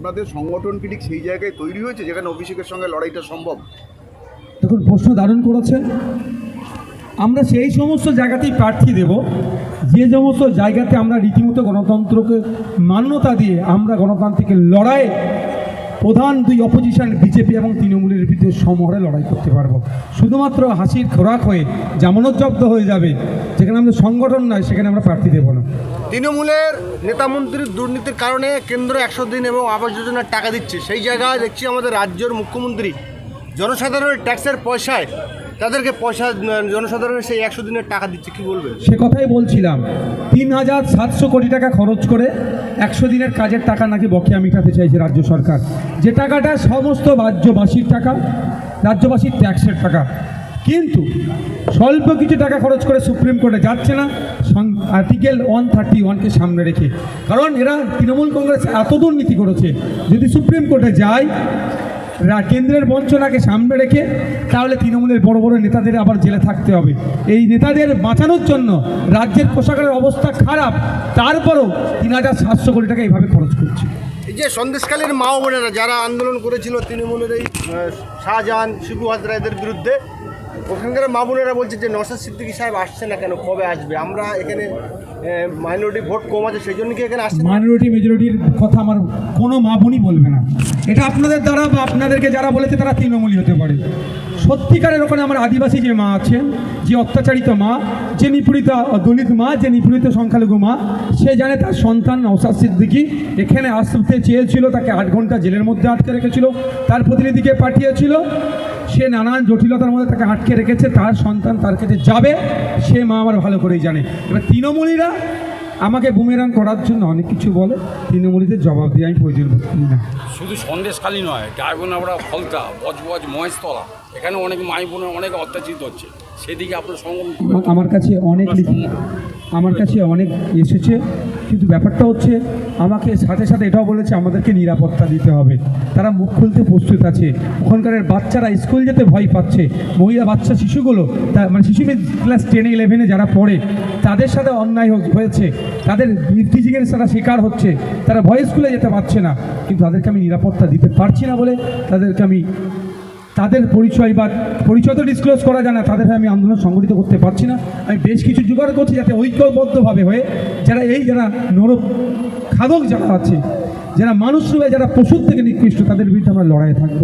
আপনাদের সংগঠন কি ঠিক সেই জায়গায় তৈরি হয়েছে যেখানে অভিষেকের সঙ্গে লড়াইটা সম্ভব? দেখুন, প্রশ্ন ধারণ করেছেন আমরা সেই সমস্ত জায়গাতেই প্রার্থী দেব। যে সমস্ত জায়গাতে আমরা রীতিমতো গণতন্ত্রকে মান্যতা দিয়ে আমরা গণতান্ত্রিকের লড়াই প্রধান দুই অপোজিশন বিজেপি এবং তৃণমূলের বিরুদ্ধে সমহরে লড়াই করতে পারব। শুধুমাত্র হাসির খোরাক হয়ে জামানত হয়ে যাবে, যেখানে আমাদের সংগঠন নয়, সেখানে আমরা প্রার্থী দেবো না। তৃণমূলের নেতামন্ত্রীর দুর্নীতির কারণে কেন্দ্র একশো দিন এবং আবাস যোজনার টাকা দিচ্ছে। সেই জায়গায় দেখছি আমাদের রাজ্যের মুখ্যমন্ত্রী জনসাধারণের ট্যাক্সের পয়সায় তাদেরকে পয়সা জনসাধারণের সেই একশো দিনের টাকা দিচ্ছে, কি বলবেন? সে কথাই বলছিলাম। তিন হাজার সাতশো কোটি টাকা খরচ করে একশো দিনের কাজের টাকা নাকি বকেয়া মিটাতে চাইছে রাজ্য সরকার। যে টাকাটা সমস্ত রাজ্যবাসীর টাকা, রাজ্যবাসীর ট্যাক্সের টাকা। কিন্তু স্বল্প কিছু টাকা খরচ করে সুপ্রিম কোর্টে যাচ্ছে না আর্টিকেল ওয়ান থার্টি ওয়ানকে সামনে রেখে। কারণ এরা তৃণমূল কংগ্রেস এত দুর্নীতি করেছে, যদি সুপ্রিম কোর্টে যায় কেন্দ্রের বঞ্চনাকে সামনে রেখে তাহলে তৃণমূলের বড় বড় নেতাদের আবার জেলে থাকতে হবে। এই নেতাদের বাঁচানোর জন্য রাজ্যের পোশাকের অবস্থা খারাপ, তারপরও তিন হাজার সাতশো কোটি টাকা এইভাবে খরচ করছে। এই যে সন্দেশকালীর মা বোনেরা যারা আন্দোলন করেছিল তৃণমূলের এই শাহজাহান, শিবু হাজরা এদের বিরুদ্ধে ওখানকার মা বোনেরা বলছে যে নসাদ সিদ্দিকী সাহেব আসছে না কেন? কবে আসবে? আমরা এখানে মাইনরিটি ভোট কম আছে, সেই জন্য কি এখানে আসছে? মাইনরিটি মেজরিটির কথা আমার কোনো মা বোনই বলবে না। এটা আপনাদের দ্বারা বা আপনাদেরকে যারা বলেছে, তারা তৃণমূলী হতে পারে। সত্যিকারের ওখানে আমার আদিবাসী যে মা আছেন, যে অত্যাচারিত মা, যে নিপীড়িত দলিত মা, যে নিপীড়িত সংখ্যালঘু মা, সে জানে তার সন্তান নওসাদ সিদ্দিকি এখানে আসতে চেয়েছিল, তাকে আট ঘণ্টা জেলের মধ্যে আটকে রেখেছিল, তার প্রতিনিধিকে পাঠিয়েছিল। সে নানান জটিলতার মধ্যে তাকে আটকে রেখেছে, তার সন্তান তার কাছে যাবে, সে মা আমার ভালো করেই জানে। এবার তৃণমূলীরা আমাকে বুমেরাং করার জন্য অনেক কিছু বলে, তৃণমূলীদের জবাব দিয়ে আমি প্রয়োজন না। শুধু সন্দেশখালী নয়, ডায়গোনাবড়া ফলতা বজবজ, মহেশতলা। এখানে অনেক মাই বোনে অনেক অত্যাচারিত হচ্ছে। সেদিকে আপনার আমা- আমার কাছে অনেক আমার কাছে অনেক এসেছে কিন্তু ব্যাপারটা হচ্ছে আমাকে সাথে সাথে এটাও বলেছে আমাদেরকে নিরাপত্তা দিতে হবে। তারা মুখ খুলতে প্রস্তুত আছে। ওখানকার বাচ্চারা স্কুল যেতে ভয় পাচ্ছে। মহিলা বাচ্চা শিশুগুলো তা মানে শিশু ক্লাস টেনে ইলেভেনে যারা পড়ে তাদের সাথে অন্যায় হয়েছে। তাদের টিচিংয়ের তারা শিকার হচ্ছে। তারা ভয় স্কুলে যেতে পারছে না। কিন্তু তাদেরকে আমি নিরাপত্তা দিতে পারছি না বলে তাদেরকে আমি তাদের পরিচয় বা পরিচয় তো ডিসক্লোজ করা যায় না, তাদের আমি আন্দোলন সংগঠিত করতে পারছি না। আমি বেশ কিছু জোগাড় করছি যাতে ঐক্যবদ্ধভাবে হয়ে যারা এই যারা নর খাদক যারা আছে, যারা মানুষ রূপে, যারা পশুর থেকে নিকৃষ্ট, তাদের বিরুদ্ধে আমরা লড়াই থাকব।